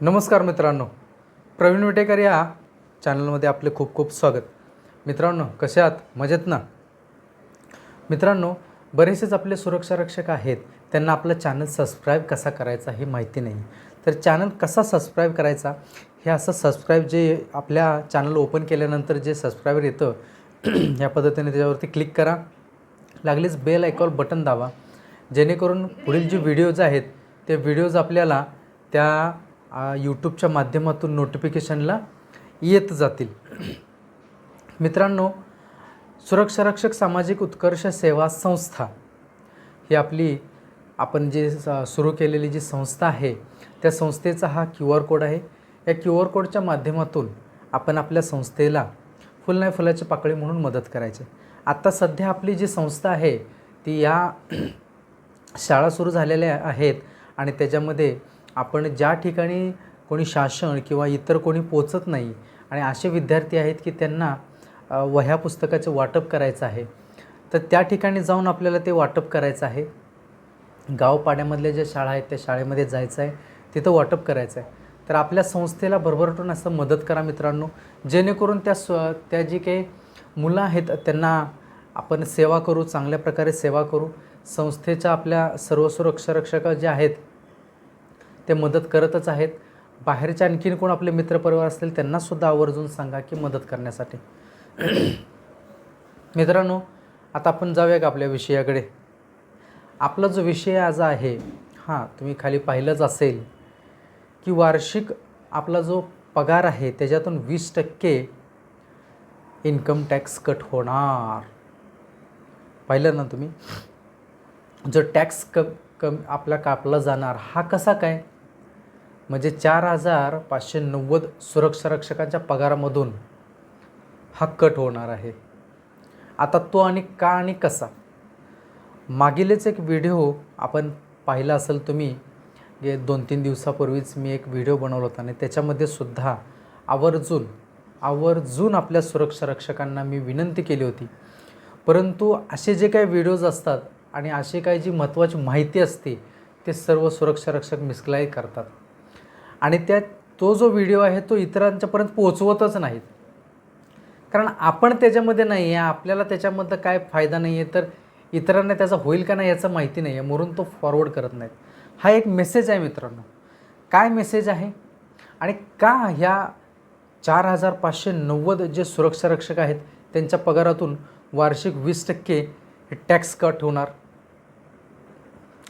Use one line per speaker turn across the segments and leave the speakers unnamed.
नमस्कार मित्रांनो. प्रवीण विटेकर या चॅनलमध्ये आपले खूप खूप स्वागत. मित्रांनो कसे आहात? मजेत ना? मित्रांनो बरेचसेच आपले सुरक्षा रक्षक आहेत. त्यांना आपलं चॅनल सबस्क्राईब कसा करायचा हे माहिती नाही. तर चॅनल कसा सबस्क्राईब करायचा? हे असं सबस्क्राईब जे आपल्या चॅनल ओपन केल्यानंतर जे सबस्क्रायबर येतं या पद्धतीने त्याच्यावरती क्लिक करा. लागलीच बेल आयकॉल बटन दाबा. जेणेकरून पुढील जे व्हिडिओज आहेत ते व्हिडिओज आपल्याला त्या यूट्यूबच्या माध्यमातून नोटिफिकेशनला येत जातील. मित्रांनो सुरक्षा रक्षक सामाजिक उत्कर्ष सेवा संस्था ही आपली आपण जे सुरू केलेली जी संस्था आहे त्या संस्थेचा हा क्यू आर कोड आहे. या क्यू आर कोडच्या माध्यमातून आपण आपल्या संस्थेला फुल नाही फुलाची पाकळी म्हणून मदत करायची. आत्ता सध्या आपली जी संस्था आहे ती या शाळा सुरू झालेल्या आहेत आणि त्याच्यामध्ये आपण ज्या ठिकाणी कोणी शासन किंवा इतर कोणी पोचत नाही आणि असे विद्यार्थी आहेत की त्यांना वह्या पुस्तकाचं वाटप करायचं आहे तर त्या ठिकाणी जाऊन आपल्याला ते वाटप करायचं आहे. गावपाड्यामधल्या ज्या शाळा आहेत त्या शाळेमध्ये जायचं आहे तिथं वाटप करायचं आहे. तर आपल्या संस्थेला भरभरटून असं मदत करा मित्रांनो जेणेकरून त्या स्व त्या जी काही मुलं आहेत त्यांना आपण सेवा करू चांगल्या प्रकारे सेवा करू. संस्थेच्या आपल्या सर्व सुरक्षारक्षक जे आहेत ते मदत करतच आहेत. बाहेरचे आणखीन कोण आपले मित्रपरिवार असतील त्यांनासुद्धा आवर्जून सांगा की मदत करण्यासाठी. मित्रांनो आता आपण जाऊया का आपल्या विषयाकडे? आपला जो विषय आज आहे हां तुम्ही खाली पाहिलंच असेल की वार्षिक आपला जो पगार आहे त्याच्यातून वीस टक्के इन्कम टॅक्स कट होणार. पाहिलं ना तुम्ही? जो टॅक्स क कम आपला कापला जाणार हा कसा काय? म्हणजे चार हजार पाचशे नव्वद सुरक्षा रक्षकांच्या पगारामधून हा कट होणार आहे. आता तो आणि का आणि कसा? मागीलच एक व्हिडिओ आपण पाहिला असेल तुम्ही गे दोन तीन दिवसापूर्वीच मी एक व्हिडिओ बनवला होता आणि त्याच्यामध्ये सुद्धा आवर्जून आवर्जून आपल्या सुरक्षा रक्षकांना मी विनंती केली होती. परंतु असे जे काही व्हिडिओज असतात आणि अशी काही जी महत्त्वाची माहिती असते ते सर्व सुरक्षा रक्षक मिसगाईड करतात. आणि त्या तो जो व्हिडिओ आहे तो इतरांच्यापर्यंत पोहोचवतच नाहीत. कारण आपण त्याच्यामध्ये नाही आहे आपल्याला त्याच्यामधलं काय फायदा नाही आहे तर इतरांना त्याचा होईल का नाही याचं माहिती नाही आहे म्हणून तो फॉरवर्ड करत नाहीत. हा एक मेसेज आहे मित्रांनो. काय मेसेज आहे? आणि का ह्या चार हजार पाचशे नव्वद जे सुरक्षा रक्षक आहेत त्यांच्या पगारातून वार्षिक वीस टक्के टॅक्स कट होणार?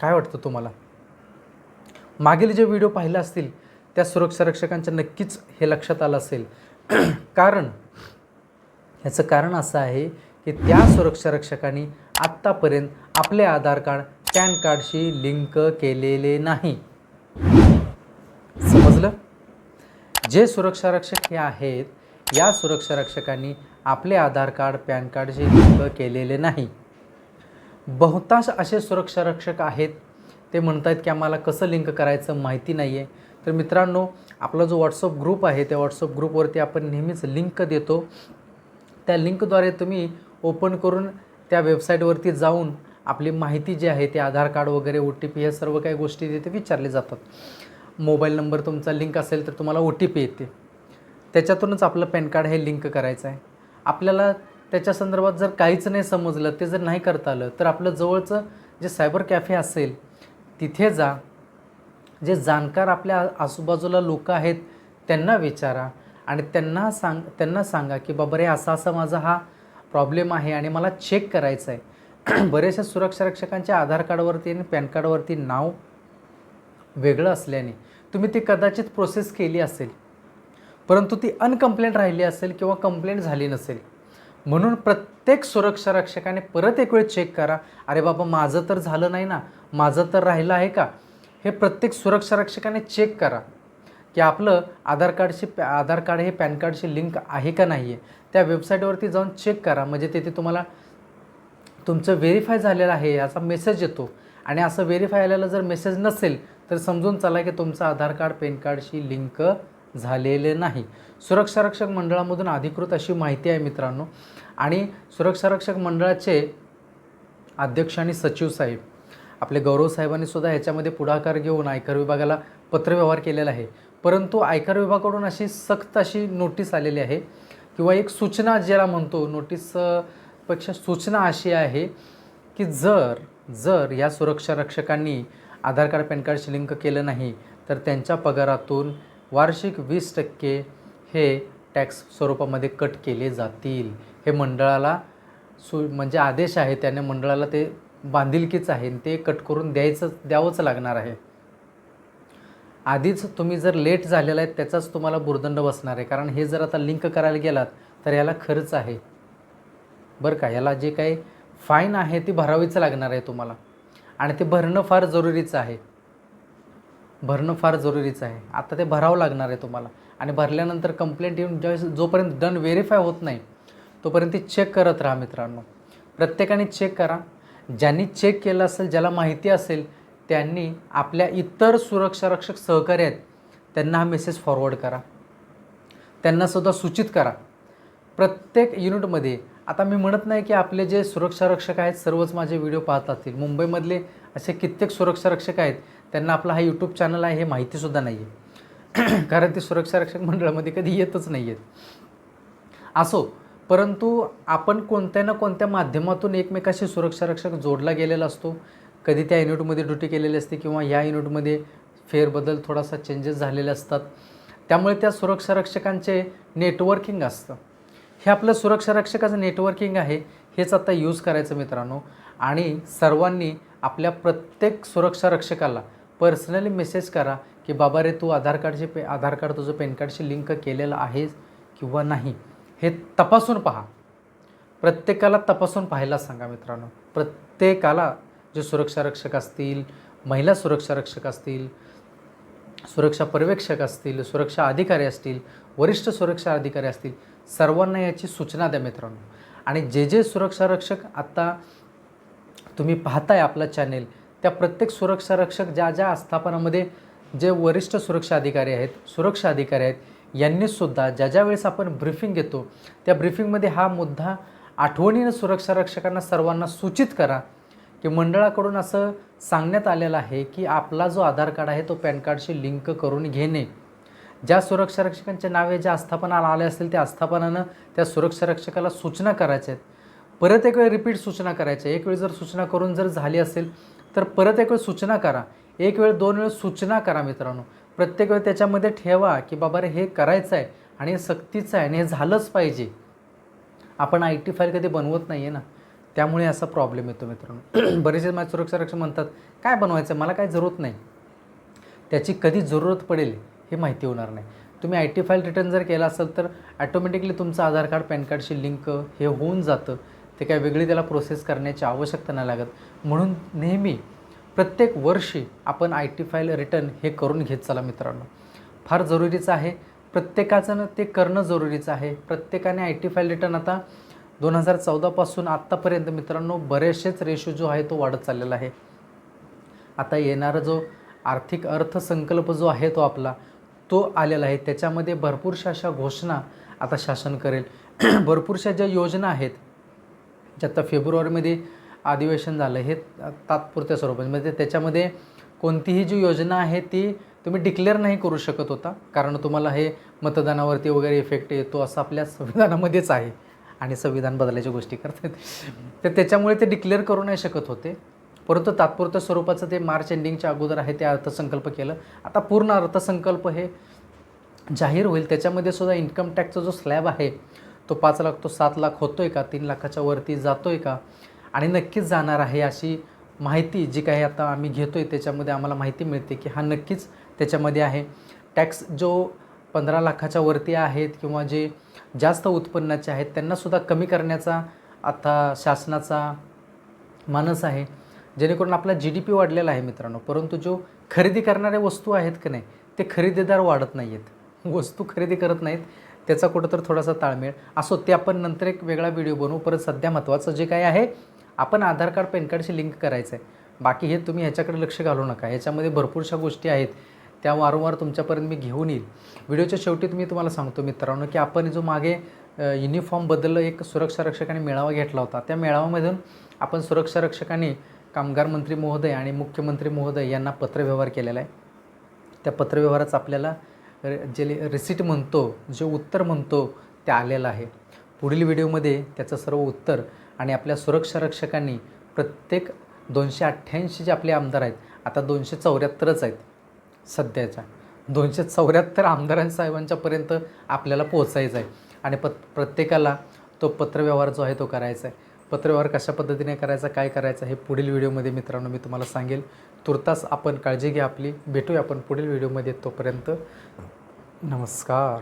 काय वाटतं तुम्हाला? मागील जे व्हिडिओ पाहिले असतील त्या सुरक्षा रक्षकांच्या नक्कीच हे लक्षात आलं असेल. कारण ह्याचं कारण असं आहे की त्या सुरक्षा रक्षकांनी आत्तापर्यंत आपले आधार कार्ड पॅन कार्डशी लिंक केलेले नाही. समजलं? जे सुरक्षा रक्षक हे आहेत या सुरक्षा रक्षकांनी आपले आधार कार्ड पॅन कार्डशी लिंक केलेले नाही. बहुतांश असे सुरक्षा रक्षक आहेत ते म्हणत आहेत की आम्हाला कसं लिंक करायचं माहिती नाही आहे तर मित्रांनो आपला जो व्हॉट्सअप ग्रुप आहे त्या व्हॉट्सअप ग्रुपवरती आपण नेहमीच लिंक देतो. त्या लिंकद्वारे तुम्ही ओपन करून त्या वेबसाईटवरती जाऊन आपली माहिती जी आहे ते आधार कार्ड वगैरे ओ टी पी ह्या सर्व काही गोष्टी तिथे विचारले जातात. मोबाईल नंबर तुमचा लिंक असेल तर तुम्हाला ओ टी पी येते. त्याच्यातूनच आपलं पॅन कार्ड हे लिंक करायचं आहे. आपल्याला त्याच्या संदर्भात जर काहीच नाही समजलं ते जर नाही करता आलं तर आपलं जवळचं जे सायबर कॅफे असेल तिथे जा. जे जाणकार आपल्या आजूबाजूला लोक आहेत त्यांना विचारा. आणि त्यांना सांग त्यांना सांगा की बाबा रे असा असा माझा हा प्रॉब्लेम आहे आणि मला चेक करायचं आहे बरेचशा सुरक्षा रक्षकांच्या आधार कार्डवरती आणि पॅन कार्डवरती नाव वेगळं असल्याने तुम्ही ती कदाचित प्रोसेस केली असेल. परंतु ती अनकम्प्लेंट राहिली असेल किंवा कंप्लेंट झाली नसेल. म्हणून प्रत्येक सुरक्षा रक्षकाने परत एक वेळ चेक करा. अरे बाबा माझं तर झालं नाही ना. माझं तर राहिलं आहे का? हे प्रत्येक सुरक्षा रक्षकाने चेक करा की आपलं आधार कार्डशी पॅ आधार कार्ड हे पॅन कार्डशी लिंक आहे का नाही आहे त्या वेबसाईटवरती जाऊन चेक करा. म्हणजे तिथे तुम्हाला तुमचं व्हेरीफाय झालेलं आहे याचा मेसेज येतो. आणि असं व्हेरीफाय आलेला जर मेसेज नसेल तर समजून चला की तुमचं आधार कार्ड पॅन कार्डशी लिंक झालेले नाही. सुरक्षारक्षक मंडळामधून अधिकृत अशी माहिती आहे मित्रांनो. आणि सुरक्षा रक्षक मंडळाचे अध्यक्ष आणि सचिव साहेब. आपले गौरव साहेबांनी सुद्धा ह्याच्यामध्ये पुढाकार घेऊन आयकर विभागाला पत्रव्यवहार केलेला आहे. परंतु आयकर विभागाकडून अशी सक्त अशी नोटीस आलेली आहे किंवा एक सूचना ज्याला म्हणतो नोटीसपेक्षा सूचना अशी आहे की जर जर या सुरक्षा रक्षकांनी आधार कार्ड पॅन कार्डशी लिंक केलं नाही तर त्यांच्या पगारातून वार्षिक वीस टक्के हे टॅक्स स्वरूपामध्ये कट केले जातील. हे मंडळाला सु म्हणजे आदेश आहे त्याने मंडळाला ते बांधिलकीच आहे आणि ते कट करून द्यायचं द्यावंच लागणार आहे. आधीच तुम्ही जर लेट झालेला आहे त्याचाच तुम्हाला भुर्दंड बसणार आहे. कारण हे जर आता लिंक करायला गेलात तर याला खर्च आहे. बरं का? याला जे काही फाईन आहे ती भरावीच लागणार आहे तुम्हाला. आणि ते भरणं फार जरुरीचं आहे. भरणं फार जरुरीचं आहे. आता ते भरावं लागणार आहे तुम्हाला. आणि भरल्यानंतर कंप्लेंट येऊन ज्यावेळेस जोपर्यंत डन व्हेरीफाय होत नाही तोपर्यंत ती चेक करत राहा मित्रांनो. प्रत्येकाने चेक करा. ज्यांनी चेक केलं असेल ज्याला माहिती असेल त्यांनी आपल्या इतर सुरक्षारक्षक सहकारी आहेत त्यांना हा मेसेज फॉरवर्ड करा. त्यांनासुद्धा सूचित करा. प्रत्येक युनिटमध्ये आता मी म्हणत नाही की आपले जे सुरक्षारक्षक आहेत सर्वच माझे व्हिडिओ पाहत असतील. मुंबईमधले असे कित्येक सुरक्षारक्षक आहेत त्यांना आपला हा यूट्यूब चॅनल आहे हे माहितीसुद्धा नाही आहे कारण ते सुरक्षारक्षक मंडळामध्ये कधी येतच नाही आहेत असो परंतु आपण कोणत्या ना कोणत्या माध्यमातून एकमेकाशी सुरक्षारक्षक जोडला गेलेला असतो. कधी त्या युनिटमध्ये ड्युटी केलेली असते किंवा या युनिटमध्ये फेरबदल थोडासा चेंजेस झालेले असतात. त्यामुळे त्या सुरक्षारक्षकांचे नेटवर्किंग असतं. हे आपलं सुरक्षारक्षकाचं नेटवर्किंग आहे हेच आता यूज करायचं मित्रांनो. आणि सर्वांनी आपल्या प्रत्येक सुरक्षारक्षकाला पर्सनली मेसेज करा की बाबा रे तू आधार कार्डचे पे आधार कार्ड तुझं पॅन कार्डशी लिंक केलेलं आहे किंवा नाही. हे तपासून पहा. प्रत्येकाला तपासून पाहायला सांगा मित्रांनो. प्रत्येकाला जे सुरक्षारक्षक असतील महिला सुरक्षारक्षक असतील सुरक्षा पर्यवेक्षक असतील सुरक्षा अधिकारी असतील वरिष्ठ सुरक्षा अधिकारी असतील सर्वांना याची सूचना द्या मित्रांनो. आणि जे जे सुरक्षारक्षक आत्ता तुम्ही पाहताय आपला चॅनेल त्या प्रत्येक सुरक्षारक्षक ज्या ज्या आस्थापनामध्ये जे वरिष्ठ सुरक्षा अधिकारी आहेत सुरक्षा अधिकारी आहेत यांनीसुद्धा ज्या ज्या वेळेस आपण ब्रीफिंग घेतो त्या ब्रीफिंगमध्ये हा मुद्दा आठवणीनं सुरक्षारक्षकांना सर्वांना सूचित करा की मंडळाकडून असं सांगण्यात आलेलं आहे की आपला जो आधार कार्ड आहे तो पॅन कार्डशी लिंक करून घेणे. ज्या सुरक्षारक्षकांच्या नावे ज्या आस्थापनाला आले असतील त्या आस्थापनानं त्या सुरक्षारक्षकाला सूचना करायच्या आहेत. परत एक वेळ रिपीट सूचना करायच्या. एक वेळ जर सूचना करून जर झाली असेल तर परत एक वेळ सूचना करा. एक वेळ दोन वेळ सूचना करा मित्रांनो. प्रत्येक वेळ त्याच्यामध्ये ठेवा की बाबा रे हे करायचं आहे आणि हे सक्तीचं आहे आणि हे झालंच पाहिजे. आपण आय टी फाईल कधी बनवत नाही आहे ना? त्यामुळे असा प्रॉब्लेम येतो मित्रांनो. बरेचसे माझे सुरक्षारक्षक म्हणतात काय बनवायचं मला काय जरूरत नाही. त्याची कधी जरूरत पडेल हे माहिती होणार नाही. तुम्ही आय टी फाईल रिटर्न जर केला असेल तर ॲटोमॅटिकली तुमचं आधार कार्ड पॅन कार्डशी लिंक हे होऊन जातं. ते काय वेगळी त्याला प्रोसेस करण्याची आवश्यकता नाही लागत. म्हणून नेहमी प्रत्येक वर्षी आपण आय टी फाईल रिटर्न हे करून घेत चला मित्रांनो. फार जरुरीचं आहे. प्रत्येकाचं ते करणं जरुरीचं आहे. प्रत्येकाने आय टी फाईल रिटर्न आता दोन हजार चौदापासून आत्तापर्यंत मित्रांनो बरेचसेच रेशो जो आहे तो वाढत चाललेला आहे. आता येणारा जो आर्थिक अर्थसंकल्प जो आहे तो आपला तो आलेला आहे. त्याच्यामध्ये भरपूरशा अशा घोषणा आता शासन करेल. भरपूरशा ज्या योजना आहेत ज्या आता फेब्रुवारीमध्ये अधिवेशन झालं हे तात्पुरत्या स्वरूपात. म्हणजे त्याच्यामध्ये कोणतीही जी योजना आहे ती तुम्ही डिक्लेअर नाही करू शकत होता. कारण तुम्हाला हे मतदानावरती वगैरे इफेक्ट येतो असं आपल्या संविधानामध्येच आहे. आणि संविधान बदलायच्या गोष्टी करतात. तर त्याच्यामुळे ते डिक्लेअर करू नाही शकत होते. परंतु तात्पुरत्या स्वरूपाचं ते मार्च एंडिंगच्या अगोदर आहे ते अर्थसंकल्प केलं. आता पूर्ण अर्थसंकल्प हे जाहीर होईल. त्याच्यामध्ये सुद्धा इन्कम टॅक्सचा जो स्लॅब आहे तो पाच लाख तो सात लाख होतो आहे का? तीन लाखाच्या वरती जातो आहे का? आणि नक्कीच जाणार आहे अशी माहिती जी काही आता आम्ही घेतो आहे त्याच्यामध्ये आम्हाला माहिती मिळते की हा नक्कीच त्याच्यामध्ये आहे. टॅक्स जो पंधरा लाखाच्या वरती आहेत किंवा जे जास्त उत्पन्नाचे आहेत त्यांनासुद्धा कमी करण्याचा आता शासनाचा मानस आहे. जेणेकरून आपला जी डी पी वाढलेला आहे मित्रांनो परंतु जो खरेदी करणाऱ्या वस्तू आहेत की नाही ते खरेदीदार वाढत नाही आहेत वस्तू खरेदी करत नाहीत त्याचा कुठंतर थोडासा ताळमेळ असो ते आपण नंतर एक वेगळा व्हिडिओ बनवू. परत सध्या महत्त्वाचं जे काही आहे आपण आधार कार्ड पॅन कार्डशी लिंक करायचं आहे बाकी हे तुम्ही ह्याच्याकडे लक्ष घालू नका. ह्याच्यामध्ये भरपूरशा गोष्टी आहेत. त्या वारंवार तुमच्यापर्यंत मी घेऊन येईल. व्हिडिओच्या शेवटी तुम्ही तुम्हाला सांगतो मित्रांनो की आपण जो मागे युनिफॉर्मबद्दल एक सुरक्षा रक्षकाने मेळावा घेतला होता. त्या मेळाव्यामधून आपण सुरक्षारक्षकांनी कामगार मंत्री महोदय आणि मुख्यमंत्री महोदय यांना पत्रव्यवहार केलेला आहे. त्या पत्रव्यवहाराचा आपल्याला जे रिसिट म्हणतो जे उत्तर म्हणतो ते आलेलं आहे. पुढील व्हिडिओमध्ये त्याचं सर्व उत्तर आणि आपल्या सुरक्षा रक्षकांनी प्रत्येक दोनशे अठ्ठ्याऐंशी जे आपले आमदार आहेत आता दोनशे चौऱ्याहत्तरच आहेत सध्याच्या. दोनशे चौऱ्याहत्तर आमदारांसाहेबांच्यापर्यंत आपल्याला पोहोचायचं आहे. आणि पत प्रत्येकाला तो पत्रव्यवहार जो आहे तो करायचा आहे. पत्रव्यवहार कशा पद्धतीने करायचा काय करायचं हे पुढील व्हिडिओमध्ये मित्रांनो मी तुम्हाला सांगेल. तुर्तास आपण काळजी घ्या आपली. भेटूया आपण पुढील व्हिडिओमध्ये तोपर्यंत. नमस्कार.